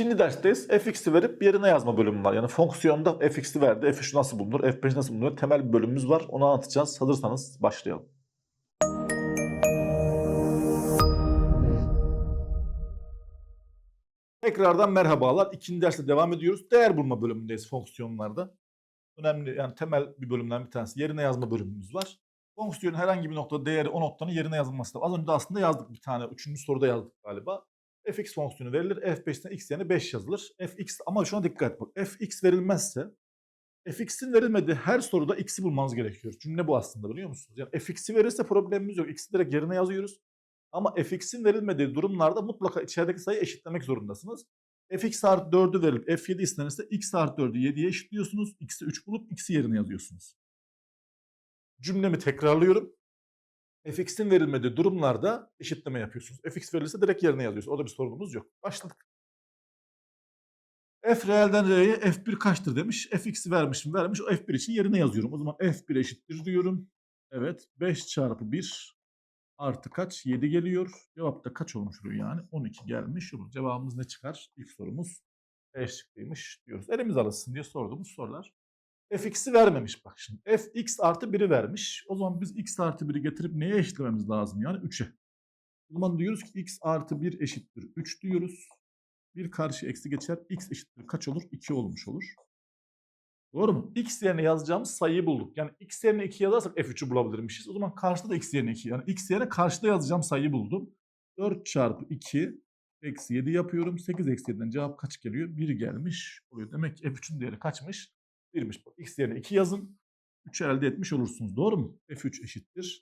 İkinci dersteyiz. fx'i verip yerine yazma bölümü var. Yani fonksiyonda fx'i verdi. f3 nasıl bulunur? f5 nasıl bulunur? Temel bir bölümümüz var. Onu anlatacağız. Hazırsanız başlayalım. Tekrardan merhabalar. İkinci derste devam ediyoruz. Değer bulma bölümündeyiz fonksiyonlarda. Önemli yani temel bir bölümden bir tanesi. Yerine yazma bölümümüz var. Fonksiyonun herhangi bir noktada değeri o noktanın yerine yazılması lazım. Az önce aslında yazdık bir tane. Üçüncü soruda yazdık galiba. Fx fonksiyonu verilir. f5'ten x yerine 5 yazılır. fx ama şuna dikkat et. Bak, fx verilmezse fx'in verilmediği her soruda x'i bulmanız gerekiyor. Cümle bu aslında biliyor musunuz? Yani fx'i verirse problemimiz yok. x'i direkt yerine yazıyoruz. Ama fx'in verilmediği durumlarda mutlaka içerideki sayıyı eşitlemek zorundasınız. fx artı 4'ü verilip f7 istenirse x artı 4'ü 7'ye eşitliyorsunuz. x'i 3 bulup x'i yerine yazıyorsunuz. Cümlemi tekrarlıyorum. Fx'in verilmediği durumlarda eşitleme yapıyorsunuz. fx verilirse direkt yerine yazıyorsunuz. Orada bir sorunumuz yok. Başladık. f reelden r'ye f1 kaçtır demiş. fx'i vermişim vermiş. O f1 için yerine yazıyorum. O zaman f1 eşittir diyorum. Evet 5 çarpı 1 artı kaç? 7 geliyor. Cevap da kaç olmuş oluyor yani? 12 gelmiş. Cevabımız ne çıkar? İlk sorumuz E şıkkıymış diyoruz. Elimiz alışsın diye sorduğumuz sorular. Fx'i vermemiş bak şimdi. fx artı 1'i vermiş. O zaman biz x artı 1'i getirip neye eşitlememiz lazım? Yani 3'e. O zaman diyoruz ki x artı 1 eşittir 3 diyoruz. Bir karşı eksi geçer. x eşittir kaç olur? 2 olmuş olur. Doğru mu? X yerine yazacağımız sayıyı bulduk. Yani x yerine 2 yazarsak f3'ü bulabilirmişiz. O zaman karşıda da x yerine 2. Yani x yerine karşıda yazacağım sayıyı buldum. 4 çarpı 2 eksi 7 yapıyorum. 8 eksi 7'den cevap kaç geliyor? 1 gelmiş oluyor. Demek ki f3'ün değeri kaçmış? 1'miş. Bak, X yerine 2 yazın. 3'ü elde etmiş olursunuz. Doğru mu? f3 eşittir.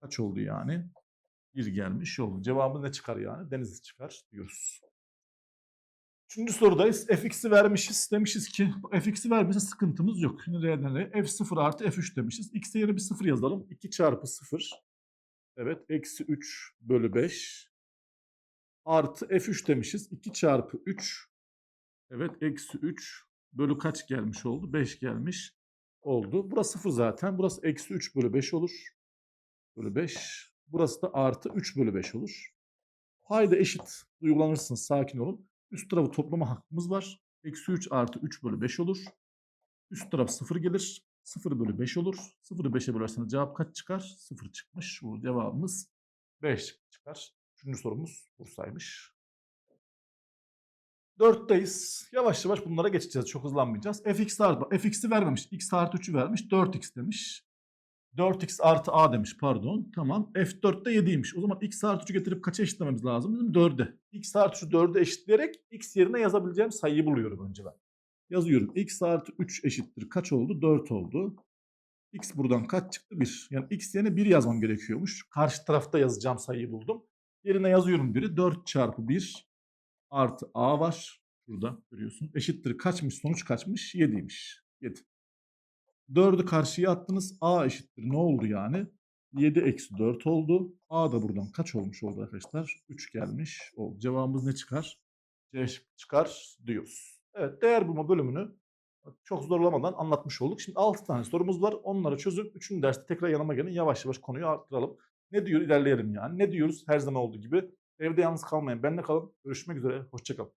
Kaç oldu yani? 1 gelmiş oldu. Cevabı ne çıkar yani? Deniz çıkar diyoruz. Üçüncü sorudayız. fx'i vermişiz. Demişiz ki fx'i vermişiz sıkıntımız yok. R. f0 artı f3 demişiz. x'e yerine bir 0 yazalım. 2 çarpı 0. Evet. Eksi 3 bölü 5. Artı f3 demişiz. 2 çarpı 3. Evet. Eksi 3 bölü kaç gelmiş oldu? 5 gelmiş oldu. Burası 0 zaten. Burası eksi 3 bölü 5 olur. Bölü 5. Burası da artı 3 bölü 5 olur. Payda eşit uygulanırsınız. Sakin olun. Üst tarafı toplama hakkımız var. Eksi 3 artı 3 bölü 5 olur. Üst taraf 0 gelir. 0 bölü 5 olur. 0'ı 5'e bölerseniz cevap kaç çıkar? 0 çıkmış. Bu cevabımız 5 çıkar. Üçüncü sorumuz Bursa'ymış. 4'teyiz. Yavaş yavaş bunlara geçeceğiz. Çok hızlanmayacağız. fx artı fx'i vermemiş. x artı 3'ü vermiş. 4x demiş. 4x artı a demiş pardon. Tamam. F4 de 7'ymiş. O zaman x artı 3'ü getirip kaça eşitlememiz lazım? Bizim 4'e. x artı 3'ü 4'e eşitleyerek x yerine yazabileceğim sayıyı buluyorum önce ben. Yazıyorum. x artı 3 eşittir. Kaç oldu? 4 oldu. x buradan kaç çıktı? 1. Yani x yerine 1 yazmam gerekiyormuş. Karşı tarafta yazacağım sayıyı buldum. Yerine yazıyorum 1'i. 4 çarpı 1 artı a var. Burada görüyorsun. Eşittir kaçmış? Sonuç kaçmış? 7'ymiş. 7. 4'ü karşıya attınız. A eşittir. Ne oldu yani? 7 eksi 4 oldu. A da buradan kaç olmuş oldu arkadaşlar? 3 gelmiş oldu. Cevabımız ne çıkar? C çıkar diyoruz. Evet değer bulma bölümünü çok zorlamadan anlatmış olduk. Şimdi 6 tane sorumuz var. Onları çözüp 3. derste tekrar yanıma gelin. Yavaş yavaş konuyu arttıralım. Ne diyor ilerleyelim yani. Ne diyoruz her zaman olduğu gibi. Evde yalnız kalmayın. Benle kalın. Görüşmek üzere. Hoşçakalın.